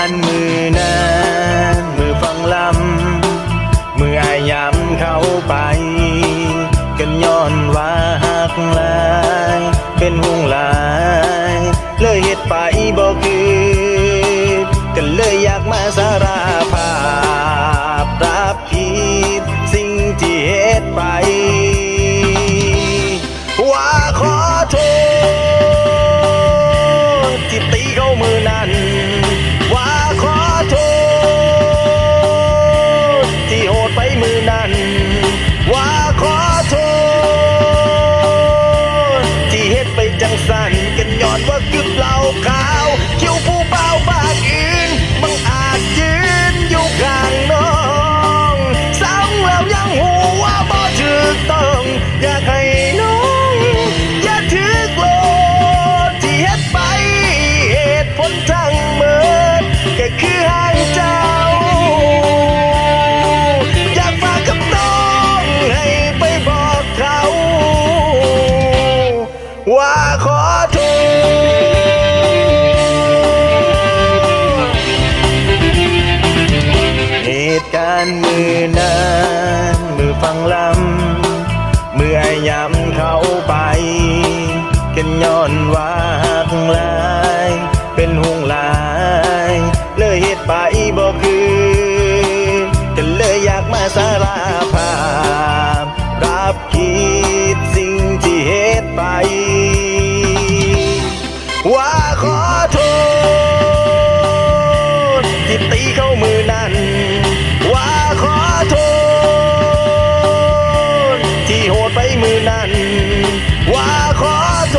านมือนั้นมือฟังลำมืออายำเข้าไป กันย้อนว่าหักลาย เป็นห่วงลาย เลยเหตุไปบอกคือกันเลยอยากมาสารภาพรับผิดสิ่งที่เหตุไปารณ์มือนั้นมือฟังลำเมื่อยำเขาไปกันย้อนว่าหักลาย เป็นห่วงลาย เลยเหตุไปบ่คือก็เลยอยากมาสารภาพ รับผิดสิ่งที่เหตุไป ว่าขอโทษ อโท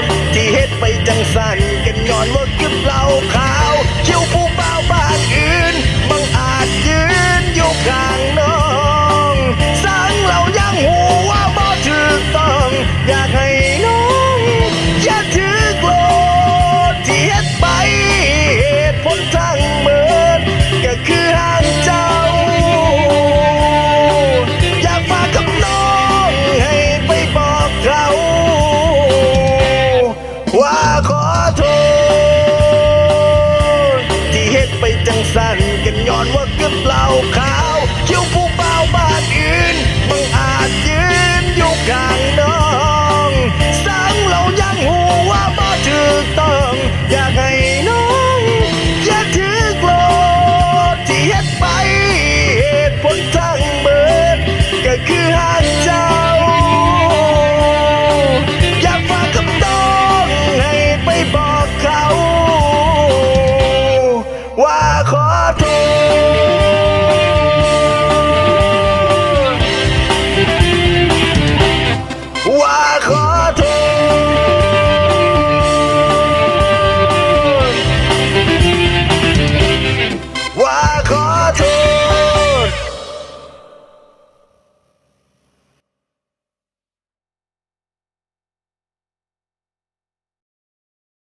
ษที่เฮ็ดไปจังสันกันย้อนว่า จังสันกันย้อนว่าเกือบเหล่าขาวคิ้วผู้